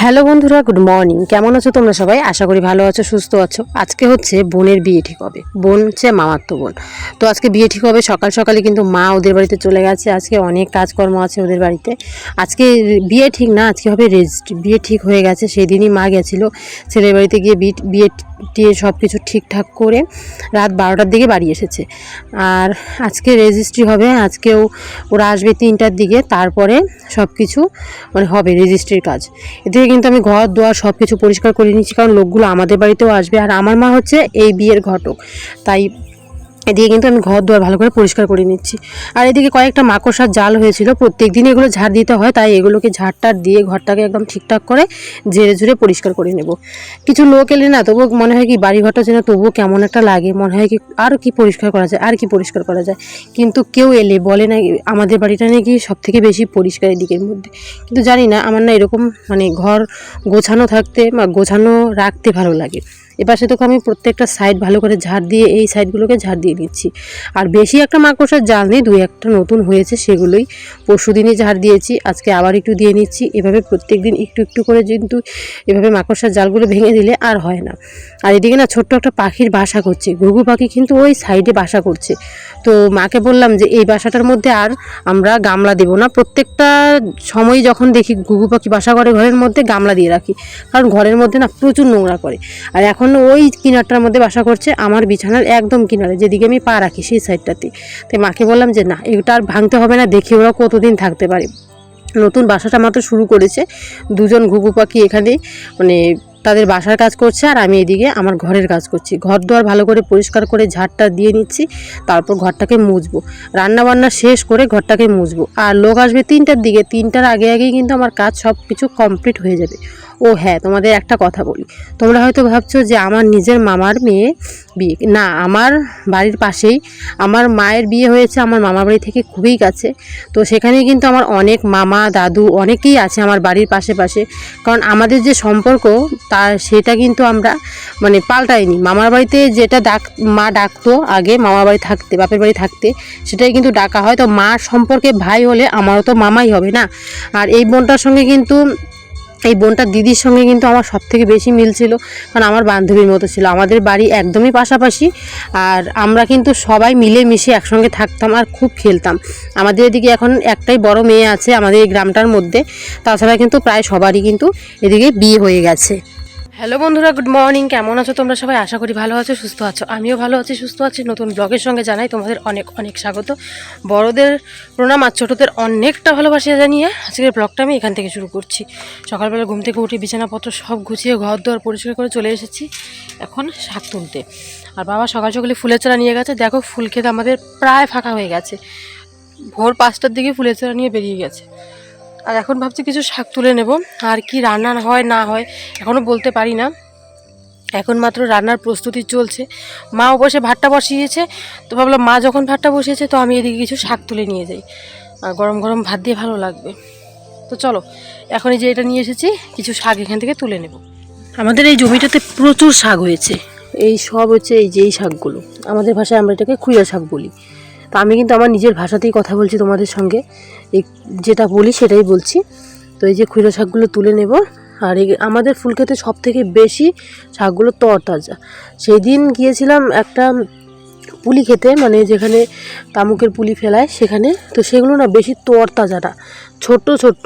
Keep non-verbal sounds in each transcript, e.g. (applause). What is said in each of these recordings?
Hello বন্ধুরা, good morning. কেমন আছো তোমরা সবাই? আশা করি ভালো আছো, সুস্থ আছো। আজকে হচ্ছে বোনের বিয়ে ঠিক হবে। বোন হচ্ছে মামাত্ম বোন। তো আজকে বিয়ে ঠিক হবে, সকাল সকালে কিন্তু মা ওদের বাড়িতে চলে গেছে। আজকে অনেক কাজকর্ম আছে ওদের বাড়িতে। আজকে বিয়ে ঠিক না, আজকে হবে রেজিস্ট্রি বিয়ে ঠিক হয়ে গেছে। সেদিনই মা গেছিল। ছেলের বাড়িতে গিয়ে বিয়ে টিয়ে সব কিছু ঠিকঠাক করে রাত বারোটার দিকে বাড়ি এসেছে। আর আজকে রেজিস্ট্রি হবে, আজকেও ওরা আসবে তিনটার দিকে, তারপরে সব কিছু মানে হবে রেজিস্ট্রির কাজ। এদিকে কিন্তু আমি ঘর, দোয়ার সব কিছু পরিষ্কার করে নিয়েছি, কারণ লোকগুলো আমাদের বাড়িতেও আসবে। আর আমার মা হচ্ছে এই বিয়ের ঘটক, তাই এদিকে কিন্তু আমি ঘর দুয়ার ভালো করে পরিষ্কার করে নিচ্ছি। আর এদিকে কয়েকটা মাকড়সার জাল হয়েছিল। প্রত্যেক দিন এগুলো ঝাড় দিতে হয়, তাই এগুলোকে ঝাড়টার দিয়ে ঘরটাকে একদম ঠিকঠাক করে ঝেড়ে ঝুড়ে পরিষ্কার করে নেব। কিছু লোক এলে না, তবুও মনে হয় কি বাড়ি ঘরটা যেন তবুও কেমন একটা লাগে। মনে হয় কি আর কি পরিষ্কার করা যায়, আর কি পরিষ্কার করা যায়। কিন্তু কেউ এলে বলে না, আমাদের বাড়িটা নাকি সব থেকে বেশি পরিষ্কার এদিকের মধ্যে। কিন্তু জানি না, আমার না এরকম মানে ঘর গোছানো থাকতে বা গোছানো রাখতে ভালো লাগে। এপাশে তোকে আমি প্রত্যেকটা সাইড ভালো করে ঝাড় দিয়ে, এই সাইডগুলোকে ঝাড় দিয়ে নিচ্ছি আর বেশি একটা মাকড়সার জাল নেই, দুই একটা নতুন হয়েছে, সেগুলোই পরশু দিনই ঝাড় দিয়েছি। আজকে আবার একটু দিয়ে নিচ্ছি। এভাবে প্রত্যেক দিন একটু একটু করে কিন্তু এভাবে মাকড়সার জালগুলো ভেঙে দিলে আর হয় না। আর এদিকে না ছোট্ট একটা পাখির বাসা করছে। ঘুঘু পাখি কিন্তু ওই সাইডে বাসা করছে। তো মাকে বললাম যে, এই বাসাটার মধ্যে আর আমরা গামলা দেবো না। প্রত্যেকটা সময় যখন দেখি ঘুঘু পাখি বাসা করে, ঘরের মধ্যে গামলা দিয়ে রাখি। কারণ ঘরের মধ্যে না প্রচুর নোংরা করে। আর এখন ওই কিনারটার মধ্যে বাসা করছে, আমার বিছানার একদম কিনারে। যেদিকে আমি পা রাখি সেই সাইডটাতে তাই মাকে বললাম যে, না, এটা আর ভাঙতে হবে না, দেখি ওরা কতদিন থাকতে পারে। নতুন বাসাটা মাত্র শুরু করেছে। দুজন ঘুঘু পাখি এখানে মানে তাদের বাসার কাজ করছে আর আমি এদিকে আমার ঘরের কাজ করছি। ঘর দুয়ার ভালো করে পরিষ্কার করে ঝাড়টা দিয়ে নিচ্ছি, তারপর ঘরটাকে মুছবো। রান্না বান্না শেষ করে ঘরটাকে মুছবো। আর লোক আসবে তিনটার দিকে, তিনটার আগে আগেই কিন্তু আমার কাজ সব কিছু কমপ্লিট হয়ে যাবে। ও হ্যাঁ তোমাদের একটা কথা বলি। তোমরা হয়তো ভাবছ যে আমার নিজের মামার মেয়ে বিয়ে, না, আমার বাড়ির পাশেই আমার মায়ের বিয়ে হয়েছে আমার মামার বাড়ি থেকে খুবই কাছে। তো সেখানে কিন্তু আমার অনেক মামা, দাদু অনেকেই আছে আমার বাড়ির পাশে পাশে। কারণ আমাদের যে সম্পর্ক তার সেটা কিন্তু আমরা মানে পাল্টাইনি। মামার বাড়িতে যেটা ডাক, মা ডাকতো আগে মামার বাড়ি থাকতে, বাপের বাড়ি থাকতে, সেটাই কিন্তু ডাকা হয়। তো মার সম্পর্কে ভাই হলে আমারও তো মামাই হবে না। আর এই বোনটার সঙ্গে কিন্তু এই বোনটা দিদির সঙ্গে কিন্তু আমার সব থেকে বেশি মিল ছিল, কারণ আমার বান্ধবীর মতো ছিল। আমাদের বাড়ি একদমই পাশাপাশি, আর আমরা কিন্তু সবাই মিলে মিশে একসঙ্গে থাকতাম আর খুব খেলতাম। আমাদের এদিকে এখন একটাই বড় মেয়ে আছে আমাদের এই গ্রামটার মধ্যে, তাছাড়া কিন্তু প্রায় সবারই কিন্তু এদিকে বিয়ে হয়ে গেছে। হ্যালো বন্ধুরা গুড মর্নিং কেমন আছো তোমরা সবাই? আশা করি ভালো আছো, সুস্থ আছো। আমিও ভালো আছি, সুস্থ আছি। নতুন ব্লগের সঙ্গে জানাই তোমাদের অনেক অনেক স্বাগত। বড়দের প্রণাম আর ছোটোদের অনেকটা ভালোবাসা জানিয়ে আজকের ব্লগটা আমি এখান থেকে শুরু করছি। সকালবেলা ঘুম থেকে উঠে বিছানাপত্র সব গুছিয়ে ঘর দোয়ার পরিষ্কার করে চলে এসেছি এখন শাক তুলতে। আর বাবা সকাল সকালে ফুলের চারা নিয়ে গেছে। দেখো, ফুল খেতে আমাদের প্রায় ফাঁকা হয়ে গেছে। ভোর পাঁচটার দিকে ফুলের চারা নিয়ে বেরিয়ে গেছে। আর এখন ভাবছি কিছু শাক তুলে নেব। আর কি রান্না হয়, না হয় এখনও বলতে পারি না। এখন মাত্র রান্নার প্রস্তুতি চলছে। মাও বসে ভাতটা বসিয়েছে, তো ভাবলাম মা যখন ভাতটা বসিয়েছে, তো আমি এদিকে কিছু শাক তুলে নিয়ে যাই। আর গরম গরম ভাত দিয়ে ভালো লাগবে। তো চলো, এখন এই যে এটা নিয়ে এসেছি, কিছু শাক এখান থেকে তুলে নেব। আমাদের এই জমিটাতে প্রচুর শাক হয়েছে। এই সব হচ্ছে এই যে এই শাকগুলো। আমাদের ভাষায় আমরা এটাকে খুইয়া শাক বলি। তো আমি কিন্তু আমার নিজের ভাষাতেই কথা বলছি তোমাদের সঙ্গে। যেটা বলি সেটাই বলছি। তো এই যে খুইরা শাকগুলো তুলে নেব। আর আমাদের ফুল খেতে সব থেকে বেশি শাকগুলো তরতাজা। সেই দিন গিয়েছিলাম একটা পুলি খেতে মানে যেখানে তামুকের পুলি ফেলায় সেখানে। তো সেগুলো না বেশি তরতাজাটা, ছোট্ট ছোট্ট।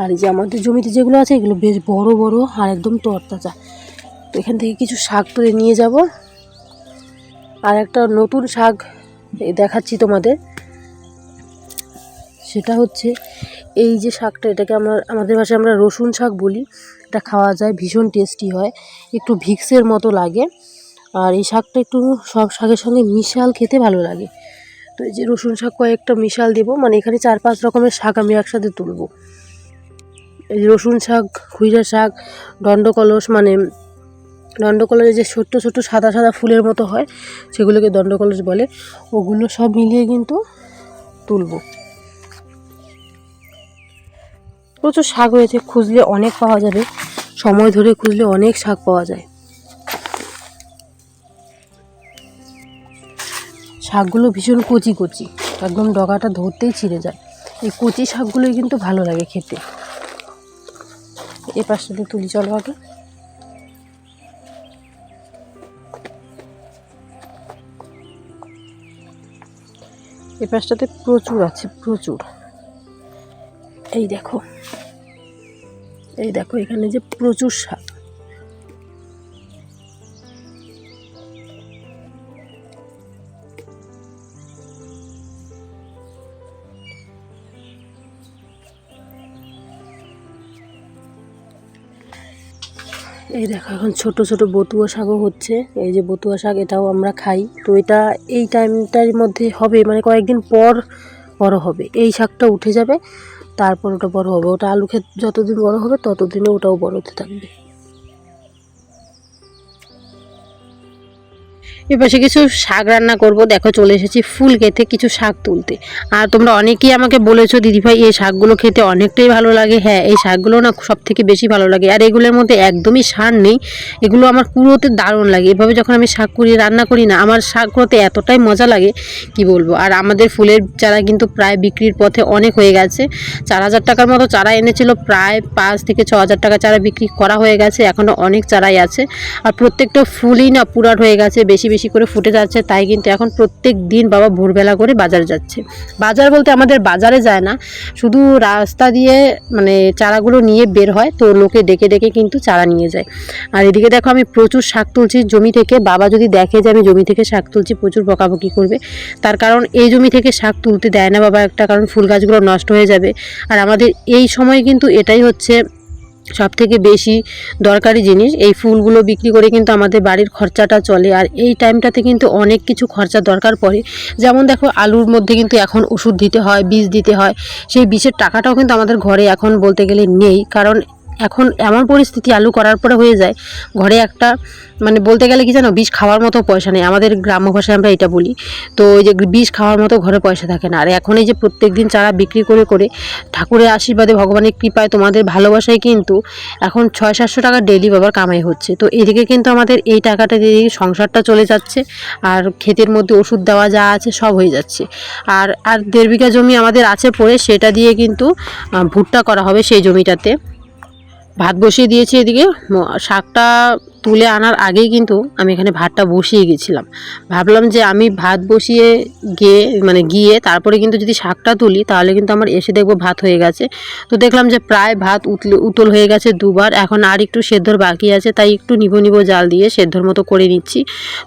আর যে আমাদের জমিতে যেগুলো আছে, এগুলো বেশ বড় বড় আর একদম তরতাজা। তো এখান থেকে কিছু শাক তুলে নিয়ে যাব। আর একটা নতুন শাক দেখাচ্ছি তোমাদের। সেটা হচ্ছে এই যে শাকটা, এটাকে আমরা, আমাদের ভাষায় আমরা রসুন শাক বলি। এটা খাওয়া যায়, ভীষণ টেস্টি হয়, একটু ভিক্সের মতো লাগে। আর এই শাকটা একটু সব শাকের সঙ্গে মিশাল খেতে ভালো লাগে। তো এই যে রসুন শাক কয়েকটা মিশাল দেবো মানে এখানে চার পাঁচ রকমের শাক আমি একসাথে তুলবো। এই রসুন শাক খুইরা শাক, দণ্ডকলস মানে দণ্ডকলসের যে ছোট্ট ছোট্ট সাদা সাদা ফুলের মতো হয়, সেগুলোকে দণ্ডকলস বলে। ওগুলো সব মিলিয়ে কিন্তু তুলবো। প্রচুর শাক হয়েছে খুঁজলে অনেক পাওয়া যাবে। সময় ধরে খুঁজলে অনেক শাক পাওয়া যায়। শাকগুলো ভীষণ কচি কচি, একদম ডগাটা ধরতেই ছিঁড়ে যায়। এই কচি শাকগুলোই কিন্তু ভালো লাগে খেতে। এ পাশটাতে তুলি, চলো আগে। এ পাশটাতে প্রচুর আছে প্রচুর। এই দেখো এই দেখো এখানে যে প্রচুর শাক। এই দেখো, এখন ছোট ছোট বতুয়া শাকও হচ্ছে। এই যে বতুয়া শাক, এটাও আমরা খাই। তো এটা এই টাইমটার মধ্যে হবে মানে কয়েকদিন পর বড় হবে। এই শাকটা উঠে যাবে, তারপর ওটা বড় হবে। ওটা আলু ক্ষেত যতদিন বড় হবে, ততদিনে ওটাও বড় হতে থাকবে। এপাশে কিছু শাক রান্না করব। দেখো, চলে এসেছি ফুল খেতে কিছু শাক তুলতে। আর তোমরা অনেকেই আমাকে বলেছ, দিদিভাই, এই শাকগুলো খেতে অনেকটাই ভালো লাগে। হ্যাঁ এই শাকগুলো না সব থেকে বেশি ভালো লাগে। আর এগুলোর মধ্যে একদমই সার নেই। এগুলো আমার পুরোতে দারুণ লাগে। এভাবে যখন আমি শাক করি রান্না করি না, আমার শাক শাকগুলোতে এতটাই মজা লাগে, কি বলব? আর আমাদের ফুলের চারা কিন্তু প্রায় বিক্রির পথে অনেক হয়ে গেছে। চার হাজার টাকার মতো চারা এনেছিল, প্রায় পাঁচ থেকে ছ হাজার টাকা চারা বিক্রি করা হয়ে গেছে। এখনও অনেক চারাই আছে। আর প্রত্যেকটা ফুলই না পুরাট হয়ে গেছে, বেশি বেশি করে ফুটে যাচ্ছে, তাই কিন্তু এখন প্রত্যেক দিন বাবা ভোরবেলা করে বাজার যাচ্ছে। বাজার বলতে আমাদের বাজারে যায় না, শুধু রাস্তা দিয়ে মানে চারাগুলো নিয়ে বের হয়, তো লোকে ডেকে ডেকে কিন্তু চারা নিয়ে যায়। আর এদিকে দেখো আমি প্রচুর শাক তুলছি, জমি থেকে বাবা যদি দেখে যে আমি জমি থেকে শাক তুলছি, প্রচুর বকাবকি করবে। তার কারণ এই জমি থেকে শাক তুলতে দেয় না বাবা একটা, কারণ ফুল গাছগুলো নষ্ট হয়ে যাবে। আর আমাদের এই সময় কিন্তু এটাই হচ্ছে সব থেকে বেশি দরকারি জিনিস, এই ফুলগুলো বিক্রি করে কিন্তু আমাদের বাড়ির খরচাটা চলে। আর এই টাইমটাতে কিন্তু অনেক কিছু খরচা দরকার পড়ে। যেমন দেখো, আলুর মধ্যে কিন্তু এখন ওষুধ দিতে হয়, বীজ দিতে হয়। সেই বীজের টাকাটাও কিন্তু আমাদের ঘরে এখন বলতে গেলে নেই। কারণ এখন এমন পরিস্থিতি আলু করার পরে হয়ে যায়, ঘরে একটা মানে বলতে গেলে কি জানো, বিষ খাওয়ার মতো পয়সা নেই। আমাদের গ্রাম্য ভাষায় আমরা এটা বলি। তো ওই যে বিষ খাওয়ার মতো ঘরে পয়সা থাকে না। আর এখন এই যে প্রত্যেক দিন চারা বিক্রি করে করে ঠাকুরের আশীর্বাদে, ভগবানের কৃপায় তোমাদের ভালোবাসায় কিন্তু এখন ছয় সাতশো টাকা ডেলি বাবার কামাই হচ্ছে। তো এদিকে কিন্তু আমাদের এই টাকাটা দিয়ে সংসারটা চলে যাচ্ছে, আর ক্ষেতের মধ্যে ওষুধ দেওয়া যা আছে সব হয়ে যাচ্ছে। আর আর দেড় বিঘা জমি আমাদের আছে পড়ে, সেটা দিয়ে কিন্তু ভুট্টা করা হবে সেই জমিটাতে। ভাত বসিয়ে দিয়েছি এদিকে শাকটা তুলে আনার আগেই কিন্তু আমি এখানে ভাতটা বসিয়ে গেছিলাম। ভাবলাম যে আমি ভাত বসিয়ে গিয়ে মানে গিয়ে তারপরে কিন্তু যদি শাকটা তুলি, তাহলে কিন্তু আমার এসে দেখব ভাত হয়ে গেছে। তো দেখলাম যে প্রায় ভাত উতলে, উতল হয়ে গেছে দুবার। এখন আর একটু সেদ্ধর বাকি আছে, তাই একটু নিবো নিবো জাল দিয়ে সেদ্ধর মতো করে নিচ্ছি।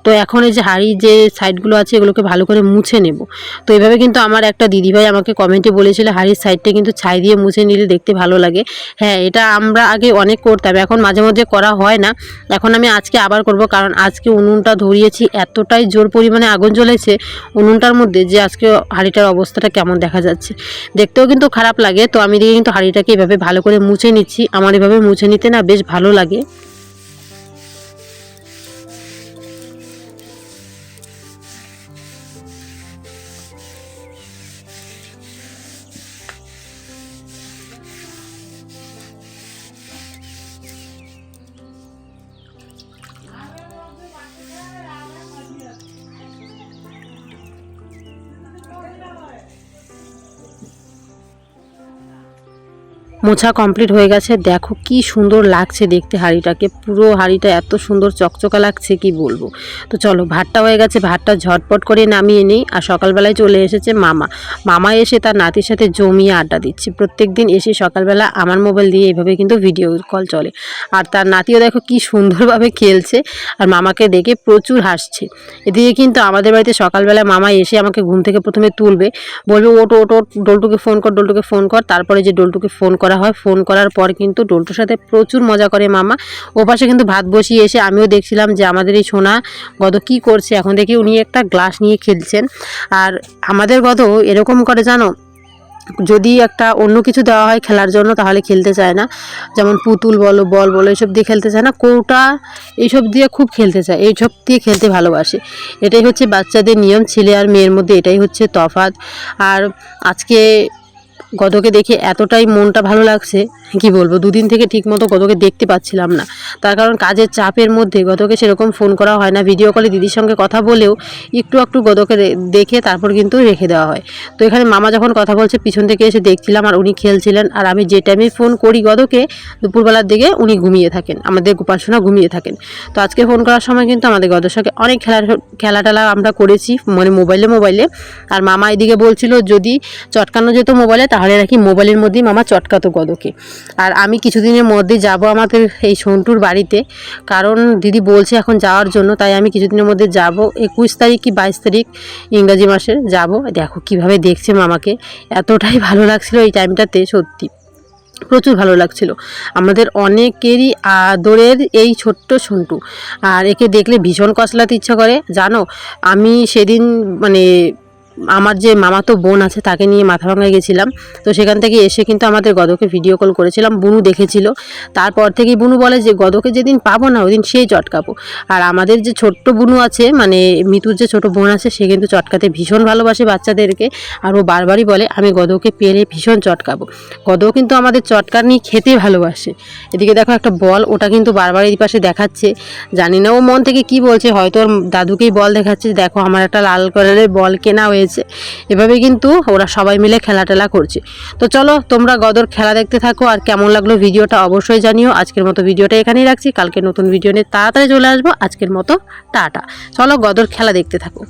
তো এখন এই যে হাঁড়ির যে সাইডগুলো আছে, এগুলোকে ভালো করে মুছে নেব। তো এভাবে কিন্তু আমার একটা দিদিভাই আমাকে কমেন্টে বলেছিল, হাঁড়ির সাইডটা কিন্তু ছাই দিয়ে মুছে নিলে দেখতে ভালো লাগে। হ্যাঁ এটা আমরা আগে অনেক করতাম, এখন মাঝে মধ্যে করা হয় না। এখন আমি আজকে আবার করব, কারণ আজকে উনুনটা ধরিয়েছি, এতটাই জোর পরিমাণে আগুন জ্বলেছে উনুনটার মধ্যে যে আজকে হাঁড়িটার অবস্থাটা কেমন দেখা যাচ্ছে। দেখতেও কিন্তু খারাপ লাগে, তো আমি দিকে কিন্তু হাঁড়িটাকে এভাবে ভালো করে মুছে নিচ্ছি। আমার এভাবে মুছে নিতে না বেশ ভালো লাগে। মোছা কমপ্লিট হয়ে গেছে। দেখো কি সুন্দর লাগছে দেখতে হাঁড়িটাকে। পুরো হাঁড়িটা এত সুন্দর চকচকা লাগছে, কি বলব? তো চলো, ভাতটা হয়ে গেছে, ভাতটা ঝটপট করে নামিয়ে নিই। আর সকালবেলায় চলে এসেছে মামা। মামা এসে তার নাতির সাথে জমিয়ে আড্ডা দিচ্ছে। প্রত্যেক দিন এসে সকালবেলা আমার মোবাইল দিয়ে এইভাবে কিন্তু ভিডিও কল চলে। আর তার নাতিও দেখো কি সুন্দরভাবে খেলছে। আর মামাকে দেখে প্রচুর হাসছে। এদিকে কিন্তু আমাদের বাড়িতে সকালবেলা মামা এসে আমাকে ঘুম থেকে প্রথমে তুলবে। বলবে ওটো ওটো ডোলটুকে ফোন কর, ডোলটুকে ফোন কর। তারপরে যে ডোলটুকে ফোন করা হয়, ফোন করার পর কিন্তু ডোলটুর সাথে প্রচুর মজা করে মামা। ও পাশে কিন্তু ভাত বসিয়ে এসে আমিও দেখছিলাম যে আমাদের এই সোনা গদ কি করছে। এখন দেখি উনি একটা গ্লাস নিয়ে খেলছেন। আর আমাদের গদ এরকম করে জানো, যদি একটা অন্য কিছু দেওয়া হয় খেলার জন্য তাহলে খেলতে চায় না। যেমন পুতুল বলো, বল বলো এইসব দিয়ে খেলতে চায় না। কৌটা, এইসব দিয়ে খুব খেলতে চায়। এইসব দিয়ে খেলতে ভালোবাসে। এটাই হচ্ছে বাচ্চাদের নিয়ম। ছেলে আর মেয়ের মধ্যে এটাই হচ্ছে তফাৎ। আর আজকে গদকে দেখে এতটাই মনটা ভালো লাগছে কি বলব, দুদিন থেকে ঠিকমতো গতকে দেখতে পাচ্ছিলাম না। তার কারণ কাজের চাপের মধ্যে গতকে সেরকম ফোন করা হয় না ভিডিও কলে দিদির সঙ্গে কথা বলেও একটু একটু গদকে রে- দেখে তারপর কিন্তু রেখে দেওয়া হয়। তো এখানে মামা যখন কথা বলছে, পিছন থেকে এসে দেখছিলাম আর উনি খেলছিলেন। আর আমি যে টাইমে ফোন করি গদকে দুপুরবেলার দিকে উনি ঘুমিয়ে থাকেন, আমাদের গোপাল সোনা ঘুমিয়ে থাকেন। তো আজকে ফোন করার সময় কিন্তু আমাদের গদর সঙ্গে অনেক খেলা খেলা টেলা আমরা করেছি মানে মোবাইলে মোবাইলে আর মামা এদিকে বলছিল, যদি চটকানো যেত মোবাইলে তাহলে নাকি মোবাইলের মধ্যেই মামা চটকাতো গদকে আর আমি কিছুদিনের মধ্যে যাব আমাদের এই সন্টুর বাড়িতে। কারণ দিদি বলছে এখন যাওয়ার জন্য, তাই আমি কিছুদিনের মধ্যে যাব। একুশ তারিখ কি বাইশ তারিখ ইংরাজি মাসের যাব। দেখো কীভাবে দেখছে মামাকে। এতটাই (laughs) ভালো লাগছিল এই টাইমটাতে, সত্যি। প্রচুর ভালো লাগছিল। আমাদের অনেকেরই আদরের এই ছোট্ট সন্টু। আর একে দেখলে ভীষণ কসলাতে ইচ্ছা করে। জানো, আমি সেদিন মানে আমার যে মামাতো বোন আছে, তাকে নিয়ে মাথাভাঙায় গেছিলাম। তো সেখান থেকে এসে কিন্তু আমাদের গদকে ভিডিও কল করেছিলাম, বুনু দেখেছিল। তারপর থেকেই বুনু বলে যে, গদকে যেদিন পাবো না ওই দিন সেই চটকাবো। আর আমাদের যে ছোট্ট বুনু আছে মানে মিতুর যে ছোট বোন আছে, সে কিন্তু চটকাতে ভীষণ ভালোবাসে বাচ্চাদেরকে। আর ও বারবারই বলে, আমি গদকে পেলে ভীষণ চটকাবো। গদও কিন্তু আমাদের চটকার নিয়ে খেতে ভালোবাসে। এদিকে দেখো একটা বল, ওটা কিন্তু বারবার এই পাশে দেখাচ্ছে। জানি না ও মন থেকে কি বলছে, হয়তো ওর দাদুকেই বল দেখাচ্ছে দেখো, আমার একটা লাল কালারের বল কেনা হয়েছে। এভাবে কিন্তু ওরা সবাই মিলে খেলা টেলা করছে। তো চলো, তোমরা গদর খেলা দেখতে থাকো আর কেমন লাগল ভিডিওটা অবশ্যই জানিও। আজকের মতো ভিডিওটা এখানেই রাখছি। কালকে নতুন ভিডিও নিয়ে তাড়াতাড়ি চলে আসব। আজকের মতো টাটা। চলো গদর খেলা দেখতে থাকো।